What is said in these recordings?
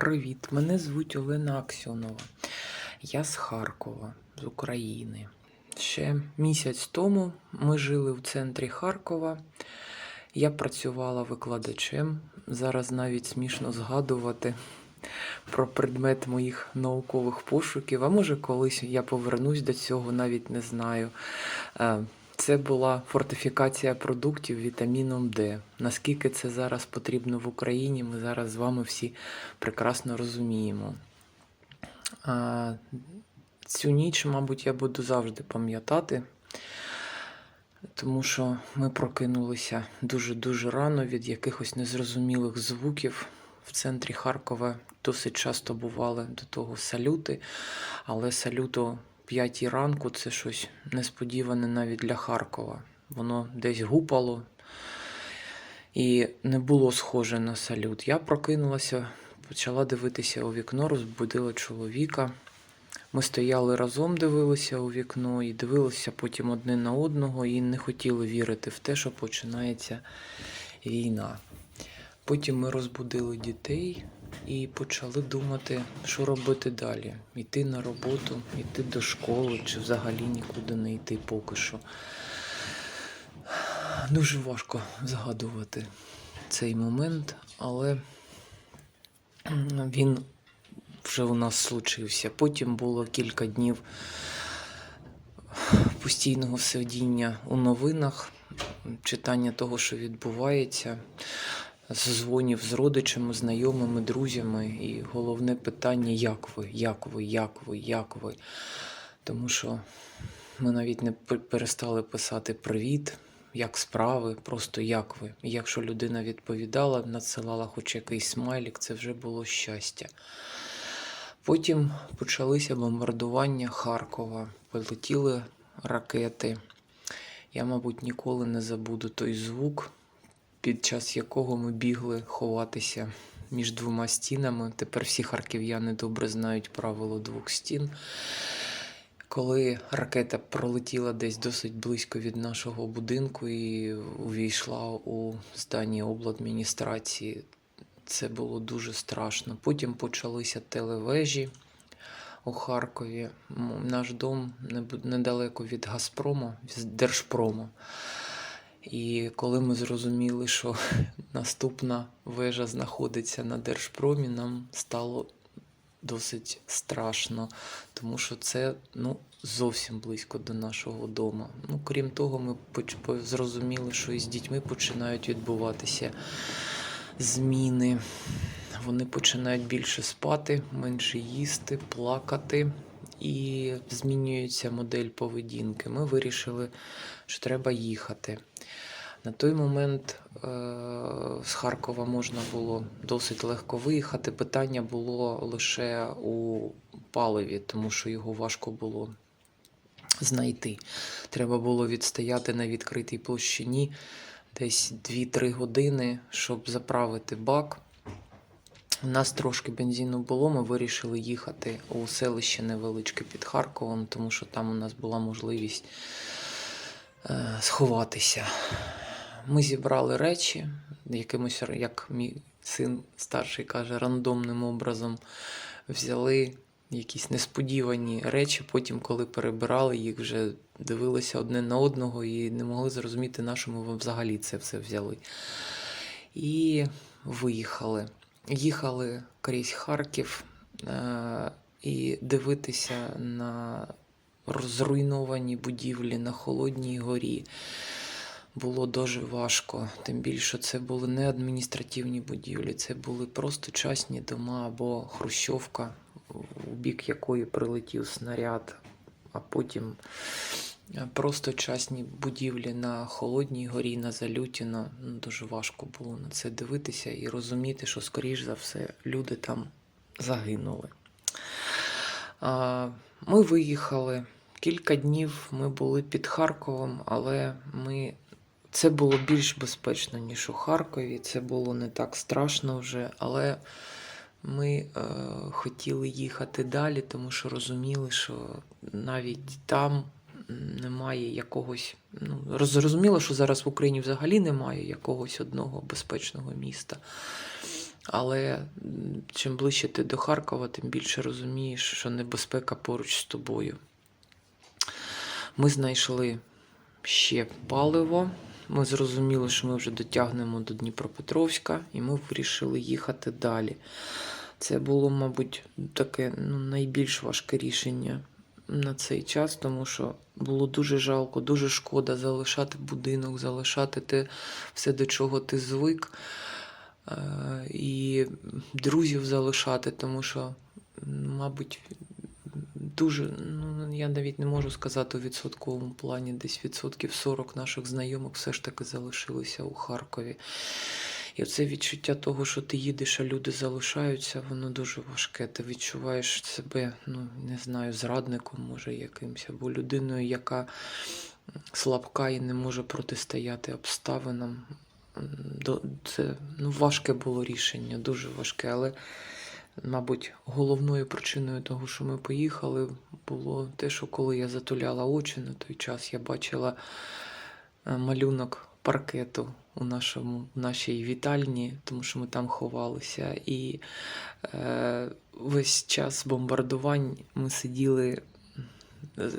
Привіт, мене звуть Олена Аксьонова. Я з Харкова, з України. Ще місяць тому ми жили в центрі Харкова. Я працювала викладачем. Зараз навіть смішно згадувати про предмет моїх наукових пошуків. А може, колись я повернусь до цього, навіть не знаю. Це була фортифікація продуктів вітаміном Д. Наскільки це зараз потрібно в Україні, ми зараз з вами всі прекрасно розуміємо. Цю ніч, мабуть, я буду завжди пам'ятати, тому що ми прокинулися дуже-дуже рано від якихось незрозумілих звуків. В центрі Харкова досить часто бували до того салюти, але салют 5 ранку це щось несподіване навіть для Харкова. Воно десь гупало і не було схоже на салют. Я прокинулася, почала дивитися у вікно, розбудила чоловіка. Ми стояли разом, дивилися у вікно і дивилися потім одне на одного і не хотіли вірити в те, що починається війна. Потім ми розбудили дітей і почали думати, що робити далі. Йти на роботу, йти до школи чи взагалі нікуди не йти поки що. Дуже важко згадувати цей момент, але він вже у нас случився. Потім було кілька днів постійного сидіння у новинах, читання того, що відбувається, дзвонів з родичами, знайомими, друзями. І головне питання: як ви, як ви, як ви, як ви? Тому що ми навіть не перестали писати привіт. Як справи, просто як ви. І якщо людина відповідала, надсилала хоч якийсь смайлік, це вже було щастя. Потім почалися бомбардування Харкова, полетіли ракети. Я, мабуть, ніколи не забуду той звук, під час якого ми бігли ховатися між двома стінами. Тепер всі харків'яни добре знають правило двох стін. Коли ракета пролетіла десь досить близько від нашого будинку і увійшла у здання обладміністрації, це було дуже страшно. Потім почалися телевежі у Харкові. Наш дом недалеко від Газпрому, з Держпрому. І коли ми зрозуміли, що наступна вежа знаходиться на Держпромі, нам стало досить страшно, тому що це ну, зовсім близько до нашого дому. Ну, крім того, ми зрозуміли, що і з дітьми починають відбуватися зміни. Вони починають більше спати, менше їсти, плакати. І змінюється модель поведінки. Ми вирішили, що треба їхати. На той момент е- з Харкова можна було досить легко виїхати. Питання було лише у паливі, тому що його важко було знайти. Треба було відстояти на відкритій площині десь 2-3 години, щоб заправити бак. У нас трошки бензину було, ми вирішили їхати у селище невеличке під Харковом, тому що там у нас була можливість е, сховатися. Ми зібрали речі, якимось, як мій син старший каже, рандомним образом взяли якісь несподівані речі. Потім, коли перебирали їх, вже дивилися одне на одного і не могли зрозуміти, на що ми взагалі це все взяли. І виїхали. Їхали крізь Харків. Е, і дивитися на зруйновані будівлі на Холодній горі було дуже важко. Тим більше це були не адміністративні будівлі, це були просто частні дома або хрущовка, у бік якої прилетів снаряд, а потім просто частні будівлі на Холодній горі, на Залютіно. Ну, дуже важко було на це дивитися і розуміти, що, скоріш за все, люди там загинули. Ми виїхали. Кілька днів ми були під Харковом, але ми... це було більш безпечно, ніж у Харкові. Це було не так страшно вже, але ми е, хотіли їхати далі, тому що розуміли, що навіть там немає якогось. Ну, зрозуміло, що зараз в Україні взагалі немає якогось одного безпечного міста. Але чим ближче ти до Харкова, тим більше розумієш, що небезпека поруч з тобою. Ми знайшли ще паливо. Ми зрозуміли, що ми вже дотягнемо до Дніпропетровська, і ми вирішили їхати далі. Це було, мабуть, таке ну, найбільш важке рішення на цей час, тому що було дуже жалко, дуже шкода залишати будинок, залишати те все, до чого ти звик, е, і друзів залишати, тому що, мабуть, дуже, ну я навіть не можу сказати у відсотковому плані, десь відсотків 40 наших знайомих все ж таки залишилися у Харкові. І оце відчуття того, що ти їдеш, а люди залишаються, воно дуже важке. Ти відчуваєш себе, ну не знаю, зрадником, може, якимось, або людиною, яка слабка і не може протистояти обставинам. Це ну, важке було рішення, дуже важке, але Мабуть, головною причиною того, що ми поїхали, було те, що коли я затуляла очі на той час, я бачила е, малюнок паркету у нашому, в нашій вітальні, тому що ми там ховалися. І е, весь час бомбардувань ми сиділи.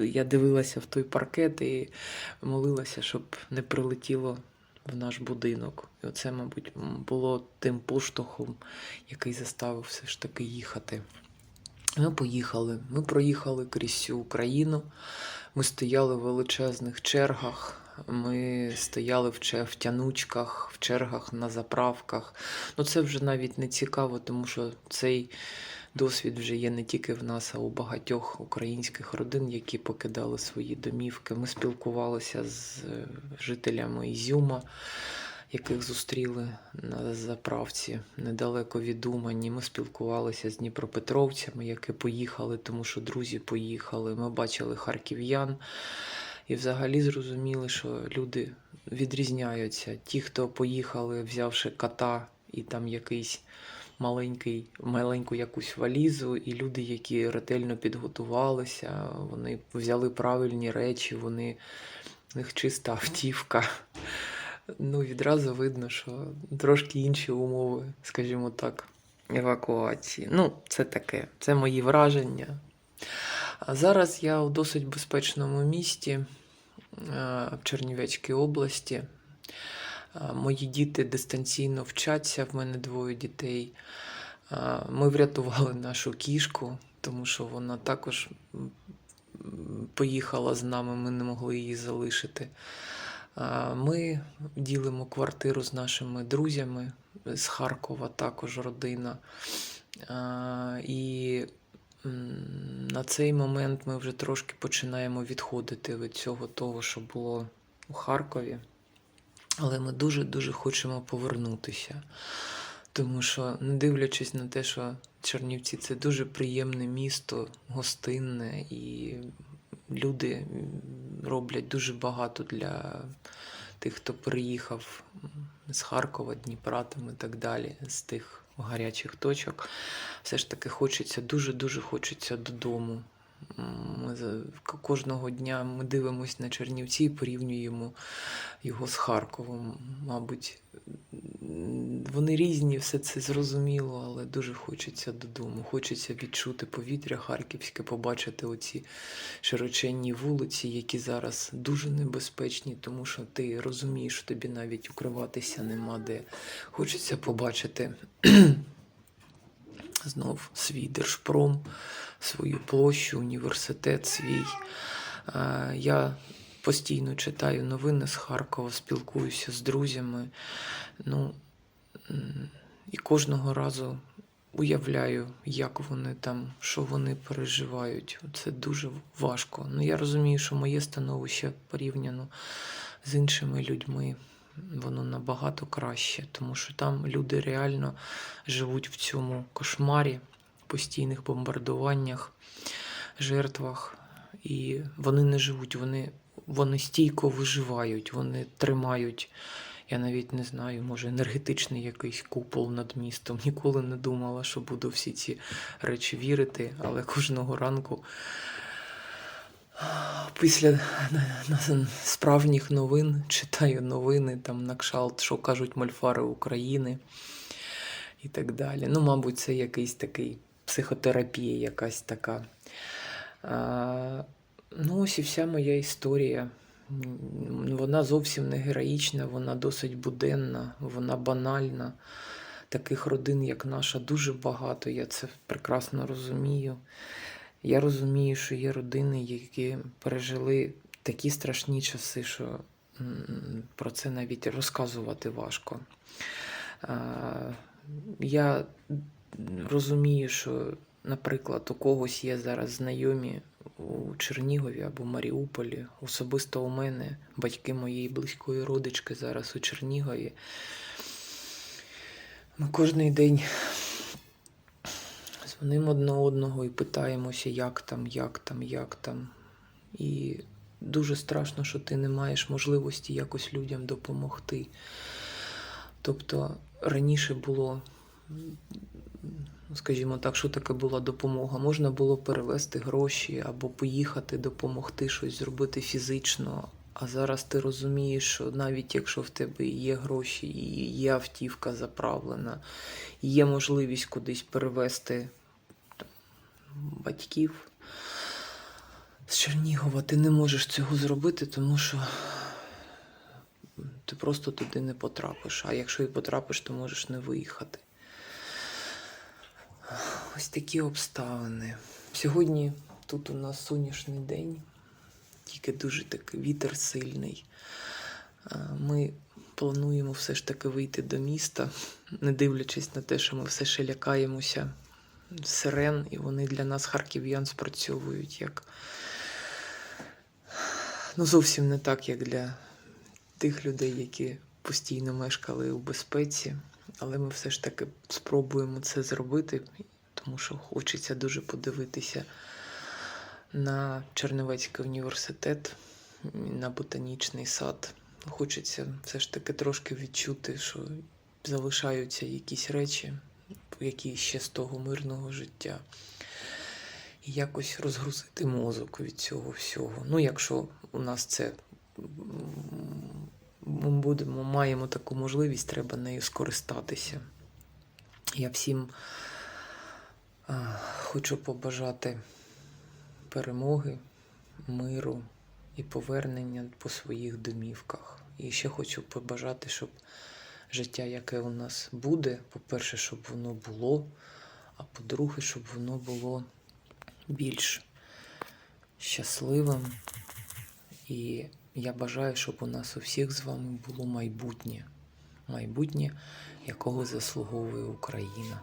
Я дивилася в той паркет і молилася, щоб не прилетіло в наш будинок. І оце, мабуть, було тим поштовхом, який заставив все ж таки їхати. Ми поїхали. Ми проїхали крізь всю Україну. Ми стояли в величезних чергах. Ми стояли в, тянучках, в чергах на заправках. Ну, це вже навіть не цікаво, тому що цей досвід вже є не тільки в нас, а у багатьох українських родин, які покидали свої домівки. Ми спілкувалися з е, жителями Ізюма, яких зустріли на заправці недалеко від Умані. Ми спілкувалися з дніпропетровцями, які поїхали, тому що друзі поїхали. Ми бачили харків'ян. І взагалі зрозуміли, що люди відрізняються. Ті, хто поїхали, взявши кота і там якийсь маленький, маленьку якусь валізу, і люди, які ретельно підготувалися, вони взяли правильні речі, вони в них чиста автівка. Ну, відразу видно, що трошки інші умови, скажімо так, евакуації. Ну, це таке, це мої враження. А зараз я у досить безпечному місті в Чернівецькій області. Е, Мої діти дистанційно вчаться, в мене двоє дітей. Е, Ми врятували нашу кішку, тому що вона також поїхала з нами, ми не могли її залишити. Е, Ми ділимо квартиру з нашими друзями з Харкова, також родина. Е, І на цей момент ми вже трошки починаємо відходити від цього того, що було у Харкові. Але ми дуже-дуже хочемо повернутися. Тому що, не дивлячись на те, що Чернівці це дуже приємне місто, гостинне, і люди роблять дуже багато для тих, хто приїхав з Харкова, Дніпра там і так далі, з тих гарячих точок. Все ж таки хочеться, дуже-дуже хочеться додому. Кожного дня ми дивимося на Чернівці і порівнюємо його з Харковом. Мабуть, вони різні, все це зрозуміло, але дуже хочеться додому. Хочеться відчути повітря харківське, побачити оці широченні вулиці, які зараз дуже небезпечні, тому що ти розумієш, що тобі навіть укриватися нема де. Хочеться побачити знов свій держпром, свою площу, університет свій. Е, Я постійно читаю новини з Харкова, спілкуюся з друзями. Ну, і кожного разу уявляю, як вони там, що вони переживають. Це дуже важко. Ну, я розумію, що моє становище порівняно з іншими людьми, воно набагато краще, тому що там люди реально живуть в цьому кошмарі, постійних бомбардуваннях, жертвах. І вони не живуть, вони, вони стійко виживають, вони тримають. Я навіть не знаю, може енергетичний якийсь купол над містом. Ніколи не думала, що буду всі ці речі вірити, але кожного ранку після справжніх новин читаю новини там на кшалт, що кажуть мольфари України і так далі. Ну, мабуть, це якийсь такий психотерапія, якась така. А, ну, ось і вся моя історія. Вона зовсім не героїчна, вона досить буденна, вона банальна. Таких родин, як наша, дуже багато. Я це прекрасно розумію. Я розумію, що є родини, які пережили такі страшні часи, що про це навіть розказувати важко. Я розумію, що, наприклад, у когось є зараз знайомі у Чернігові або Маріуполі. Особисто у мене батьки моєї близької родички зараз у Чернігові. Ми кожен день дзвонимо одне одного і питаємося, як там, як там, як там. І дуже страшно, що ти не маєш можливості якось людям допомогти. Тобто раніше було, ну, скажімо так, що таке була допомога? Можна було перевести гроші або поїхати допомогти щось зробити фізично. А зараз ти розумієш, що навіть якщо в тебе є гроші, і є автівка заправлена, є можливість кудись перевести батьків з Чернігова, ти не можеш цього зробити, тому що ти просто туди не потрапиш. А якщо і потрапиш, то можеш не виїхати. Ось такі обставини. Сьогодні тут у нас сонячний день, тільки дуже такий вітер сильний. Ми плануємо все ж таки вийти до міста, не дивлячись на те, що ми все ще лякаємося сирен, і вони для нас, харків'ян, спрацьовують як ну, зовсім не так, як для тих людей, які постійно мешкали у безпеці. Але ми все ж таки спробуємо це зробити, тому що хочеться дуже подивитися на Чернівецький університет, на ботанічний сад. Хочеться все ж таки трошки відчути, що залишаються якісь речі, які ще з того мирного життя. І якось розгрузити мозок від цього всього. Ну, якщо у нас це ми будемо, маємо таку можливість, треба нею скористатися. Я всім хочу побажати перемоги, миру і повернення по своїх домівках. І ще хочу побажати, щоб життя, яке у нас буде, по-перше, щоб воно було, а по-друге, щоб воно було більш щасливим. І я бажаю, щоб у нас у всіх з вами було майбутнє. Майбутнє, якого заслуговує Україна.